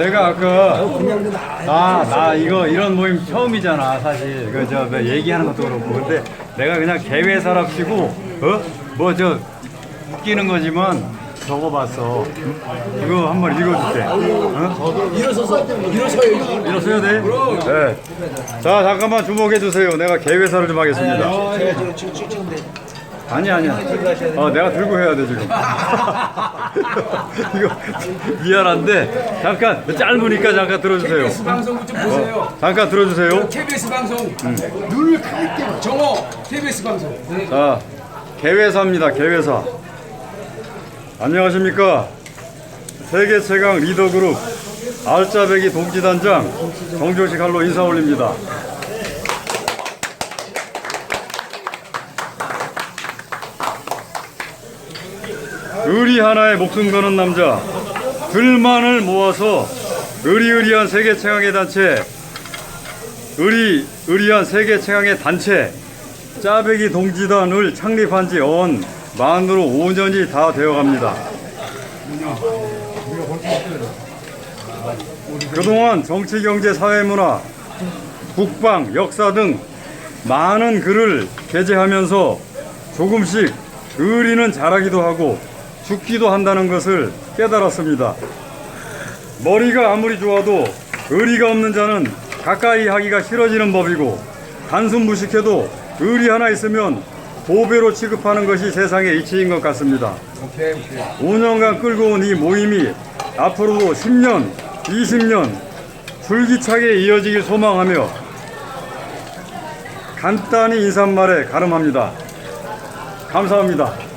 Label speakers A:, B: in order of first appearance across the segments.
A: 내가 아까 아, 나 이거 이런 모임 처음이잖아, 사실. 그저 뭐 얘기하는 것도 그렇고. 근데 내가 그냥 개회사랍시고 어? 뭐 저 웃기는 거지만 적어봤어. 이거 한번 읽어줄게. 어?
B: 일어서서 일어서요.
A: 일어서야 돼? 네. 자, 잠깐만 주목해 주세요. 내가 개회사를 좀 하겠습니다.
B: 제가 지금 지금 지금
A: 아니 아니야. 어, 내가 들고 해야 돼 지금. 이거 미안한데 잠깐 짧으니까 잠깐 들어주세요.
C: KBS 방송 좀 보세요.
A: 잠깐 들어주세요.
C: KBS 방송 눈을 크게 뜨고 정호 KBS 방송. 네.
A: 자, 개회사입니다. 개회사. 안녕하십니까? 세계 최강 리더 그룹 알짜배기 동지단장 정조식 할로 인사 올립니다. 의리 하나에 목숨 거는 남자 들만을 모아서 의리의리한 세계 최강의 단체 의리 의리한 세계 최강의 단체 짜배기 동지단을 창립한 지 언 만으로 5년이 다 되어갑니다. 그동안 정치, 경제, 사회, 문화, 국방, 역사 등 많은 글을 게재하면서 조금씩 의리는 잘하기도 하고 죽기도 한다는 것을 깨달았습니다. 머리가 아무리 좋아도 의리가 없는 자는 가까이 하기가 싫어지는 법이고 단순 무식해도 의리 하나 있으면 보배로 취급하는 것이 세상의 이치인 것 같습니다. 5년간 끌고 온 이 모임이 앞으로도 10년, 20년 줄기차게 이어지길 소망하며 간단히 인사말에 가름합니다. 감사합니다.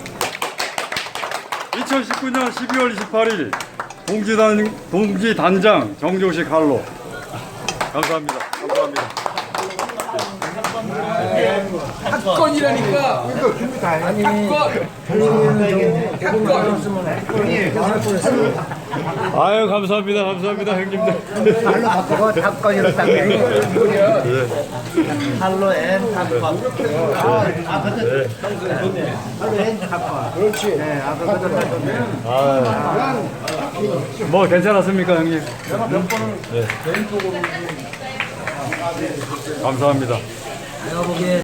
A: 2019년 12월 28일 동지단, 동지단장 정조식 할로 감사합니다. 감사합니다.
C: 사건이라니까. 사건. 사건.
A: 아유 감사합니다. 감사합니다 형님들.
D: 할로 바꾸고 탑건이로 딱 할로 앤 탑건 아 근데 할로 앤 탑건 그렇지 네 아까 그거
A: 뭐 괜찮았습니까 형님? 네. 감사합니다.
D: 내가 보기에